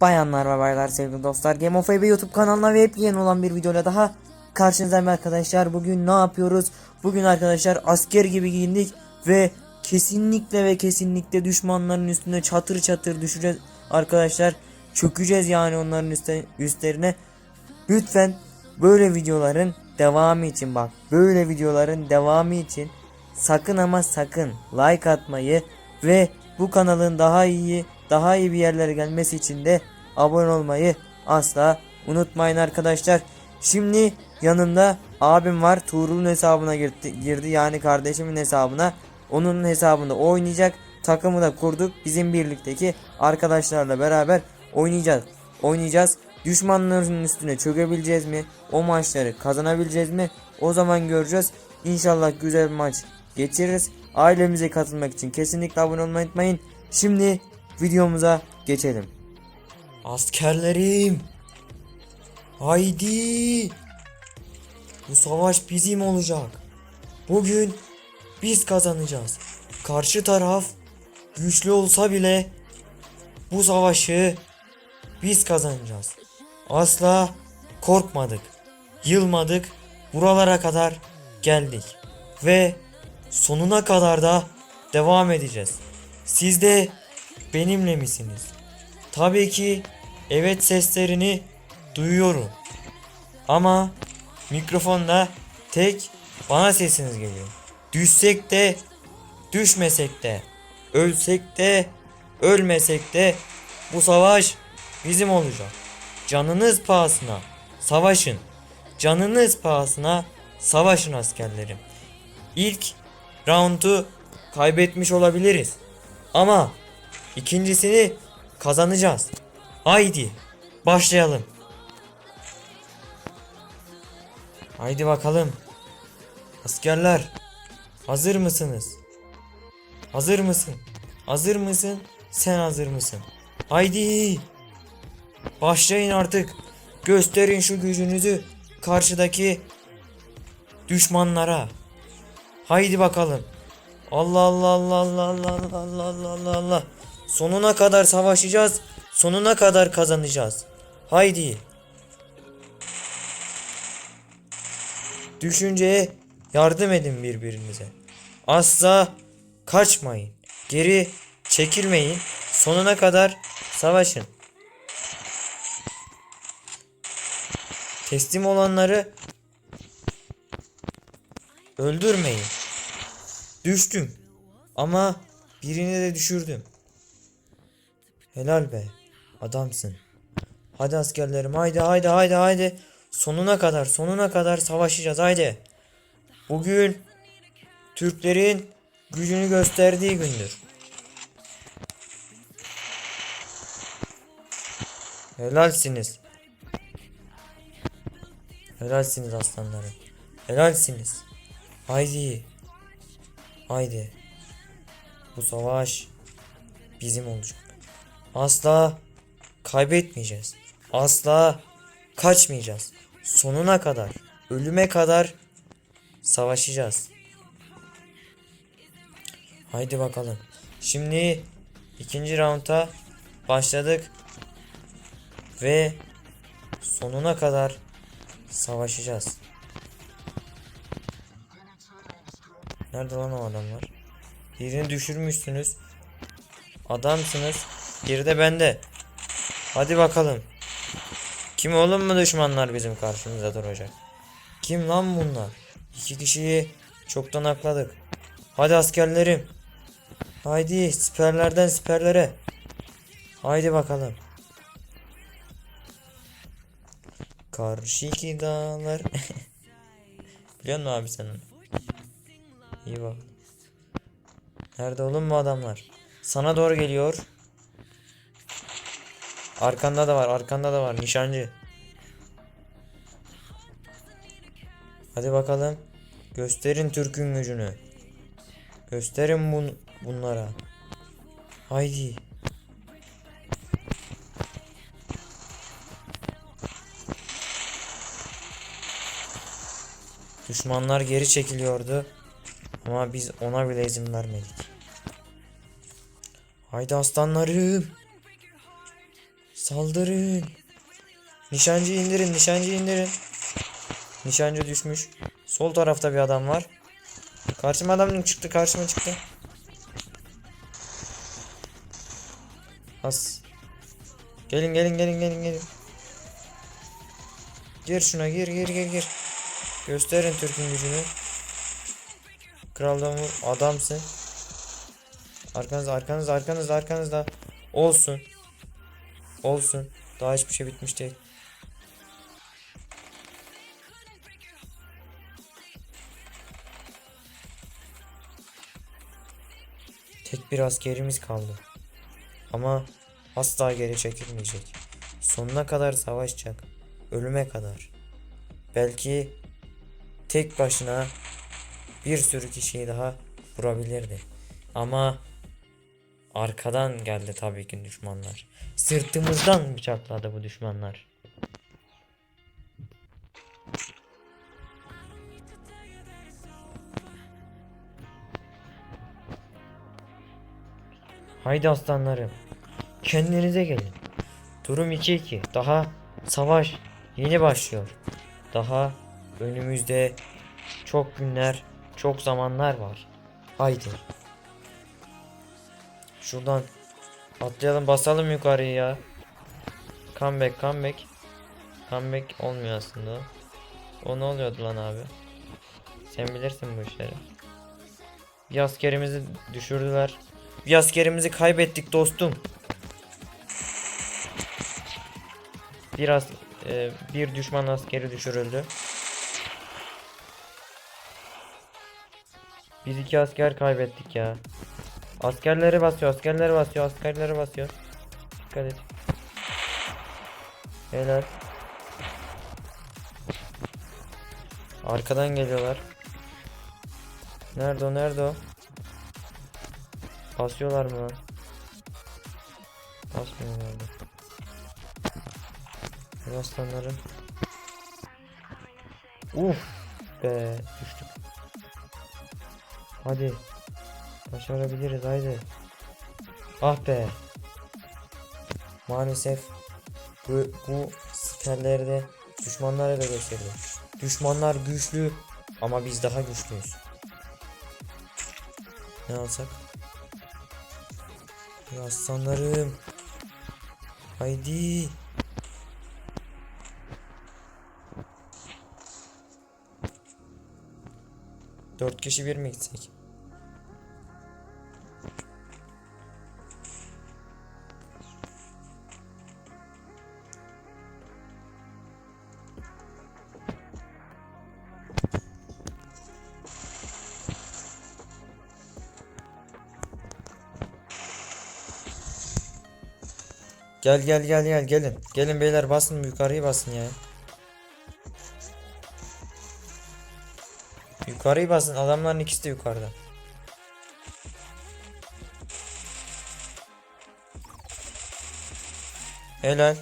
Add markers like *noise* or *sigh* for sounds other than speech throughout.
Bayanlar ve baylar sevgili dostlar. Game of Ebe YouTube kanalına ve yeni olan bir videoyla daha karşınızdayım arkadaşlar. Bugün ne yapıyoruz? Bugün arkadaşlar asker gibi giyindik ve kesinlikle ve kesinlikle düşmanların üstüne çatır çatır düşeceğiz. Arkadaşlar Çökeceğiz yani onların üste, üstlerine. Lütfen böyle videoların devamı için bak böyle videoların devamı için sakın ama sakın like atmayı ve bu kanalın daha iyi daha iyi bir yerlere gelmesi için de abone olmayı asla unutmayın arkadaşlar. Şimdi yanımda abim var. Tuğrul'un hesabına girdi, girdi yani kardeşimin hesabına. Onun hesabında oynayacak. Takımı da kurduk. Bizim birlikteki arkadaşlarla beraber oynayacağız. Oynayacağız. Düşmanların üstüne çökebileceğiz mi? O maçları kazanabileceğiz mi? O zaman göreceğiz. İnşallah güzel bir maç geçiririz. Ailemize katılmak için kesinlikle abone olmayı unutmayın. Şimdi videomuza geçelim. Askerlerim. Haydi. Bu savaş bizim olacak. Bugün biz kazanacağız. Karşı taraf güçlü olsa bile bu savaşı biz kazanacağız. Asla korkmadık. Yılmadık. Buralara kadar geldik. Ve sonuna kadar da devam edeceğiz. Siz de benimle misiniz? Tabii ki evet seslerini duyuyorum. Ama mikrofonda tek bana sesiniz geliyor. Düşsek de düşmesek de ölsek de ölmesek de bu savaş bizim olacak. Canınız pahasına savaşın. Canınız pahasına savaşın askerlerim. İlk roundu kaybetmiş olabiliriz. Ama ikincisini kazanacağız. Haydi başlayalım. Haydi bakalım. Askerler hazır mısınız? Hazır mısın? Hazır mısın? Sen hazır mısın? Haydi. Başlayın artık. Gösterin şu gücünüzü karşıdaki düşmanlara. Haydi bakalım. Allah Allah Allah Allah Allah Allah Allah Allah Allah. Sonuna kadar savaşacağız. Sonuna kadar kazanacağız. Haydi. Düşünceye yardım edin birbirinize. Asla kaçmayın. Geri çekilmeyin. Sonuna kadar savaşın. Teslim olanları öldürmeyin. Düştüm. Ama birini de düşürdüm. Helal be. Adamsın. Hadi askerlerim haydi haydi haydi haydi. Sonuna kadar sonuna kadar savaşacağız haydi. Bugün Türklerin gücünü gösterdiği gündür. Helalsiniz. Helalsiniz aslanlarım. Helalsiniz. Haydi. Haydi. Bu savaş bizim olacak. Asla kaybetmeyeceğiz. Asla kaçmayacağız. Sonuna kadar, ölüme kadar savaşacağız. Haydi bakalım. Şimdi ikinci rounda başladık ve sonuna kadar savaşacağız. Nerede lan o adamlar? Birini düşürmüşsünüz. Adamsınız. Biri de bende. Hadi bakalım. Kim oğlum mu düşmanlar bizim karşımıza duracak? Kim lan bunlar? İki kişiyi çoktan akladık. Hadi askerlerim. Haydi siperlerden siperlere. Haydi bakalım. Karşıki dağlar. *laughs* Biliyor musun abi sen onu? İyi bak. Nerede oğlum bu adamlar? Sana doğru geliyor. Arkanda da var, arkanda da var nişancı. Hadi bakalım. Gösterin Türk'ün gücünü. Gösterin bun bunlara. Haydi. Düşmanlar geri çekiliyordu. Ama biz ona bile izin vermedik. Haydi aslanlarım. Saldırın. Nişancı indirin, nişancı indirin. Nişancı düşmüş. Sol tarafta bir adam var. Karşıma adam çıktı, karşıma çıktı. As. Gelin gelin gelin gelin gelin. Gir şuna gir gir gir gir. Gösterin Türk'ün gücünü. Kraldan vur. Adamsın. Arkanızda arkanızda arkanızda arkanızda. Olsun. Olsun. Daha hiçbir şey bitmiş değil. Tek bir askerimiz kaldı. Ama asla geri çekilmeyecek. Sonuna kadar savaşacak. Ölüme kadar. Belki tek başına bir sürü kişiyi daha vurabilirdi. Ama arkadan geldi tabii ki düşmanlar. Sırtımızdan bıçakladı bu düşmanlar. Haydi aslanlarım. Kendinize gelin. Durum 2-2. Daha savaş yeni başlıyor. Daha önümüzde çok günler, çok zamanlar var. Haydi. Şuradan atlayalım basalım yukarıya ya. Comeback comeback. Comeback olmuyor aslında. O ne oluyordu lan abi? Sen bilirsin bu işleri. Bir askerimizi düşürdüler. Bir askerimizi kaybettik dostum. Biraz e, bir düşman askeri düşürüldü. Biz iki asker kaybettik ya. Askerleri basıyor, askerleri basıyor, askerleri basıyor. Dikkat et. Helal. Arkadan geliyorlar. Nerede o, nerede o? Basıyorlar mı lan? Basmıyorlar da. Bu aslanların. Uf be düştük. Hadi. Başarabiliriz haydi. Ah be. Maalesef bu, bu siperleri de düşmanlara da gösterdi. Düşmanlar güçlü ama biz daha güçlüyüz. Ne alsak? Aslanlarım. Haydi. Dört kişi bir mi gitsek? Gel gel gel gel gelin. Gelin beyler basın yukarıyı basın ya. Yukarıyı basın adamların ikisi de yukarıda. Helal.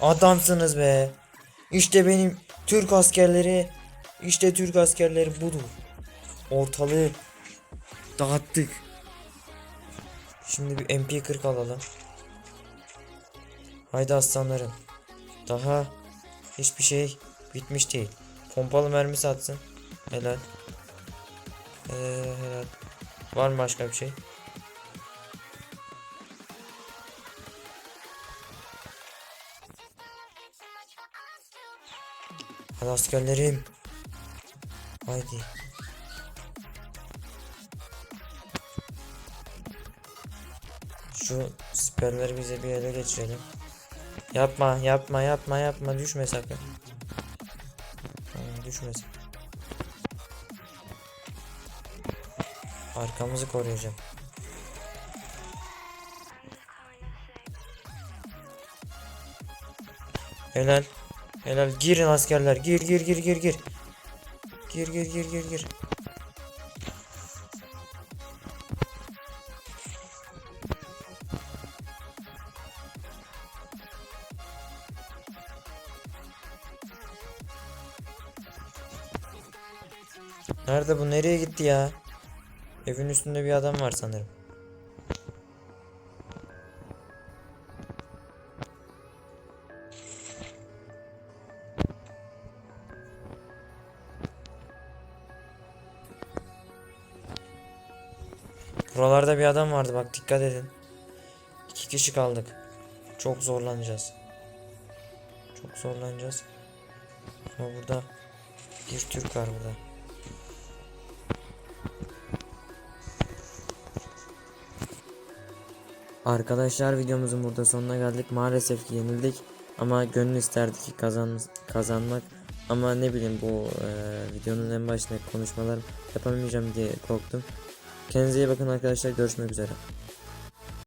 Adamsınız be. İşte benim Türk askerleri. İşte Türk askerleri budur. Ortalığı dağıttık. Şimdi bir MP40 alalım. Haydi aslanlarım. Daha hiçbir şey bitmiş değil. Pompalı mermi satsın. Helal. Ee, helal. Var mı başka bir şey? Hadi askerlerim. Haydi. Şu siperleri bize bir ele geçirelim. Yapma, yapma, yapma, yapma. Düşme sakın. Tamam, düşmesin. Arkamızı koruyacağım. Helal. Helal. Girin askerler. Gir gir gir gir gir. Gir gir gir gir gir. Nerede bu? Nereye gitti ya? Evin üstünde bir adam var sanırım. Buralarda bir adam vardı bak dikkat edin. İki kişi kaldık. Çok zorlanacağız. Çok zorlanacağız. Ama burada bir Türk var burada. Arkadaşlar videomuzun burada sonuna geldik. Maalesef ki yenildik. Ama gönül isterdi ki kazan, kazanmak. Ama ne bileyim bu e, videonun en başındaki konuşmalar yapamayacağım diye korktum. Kendinize iyi bakın arkadaşlar. Görüşmek üzere.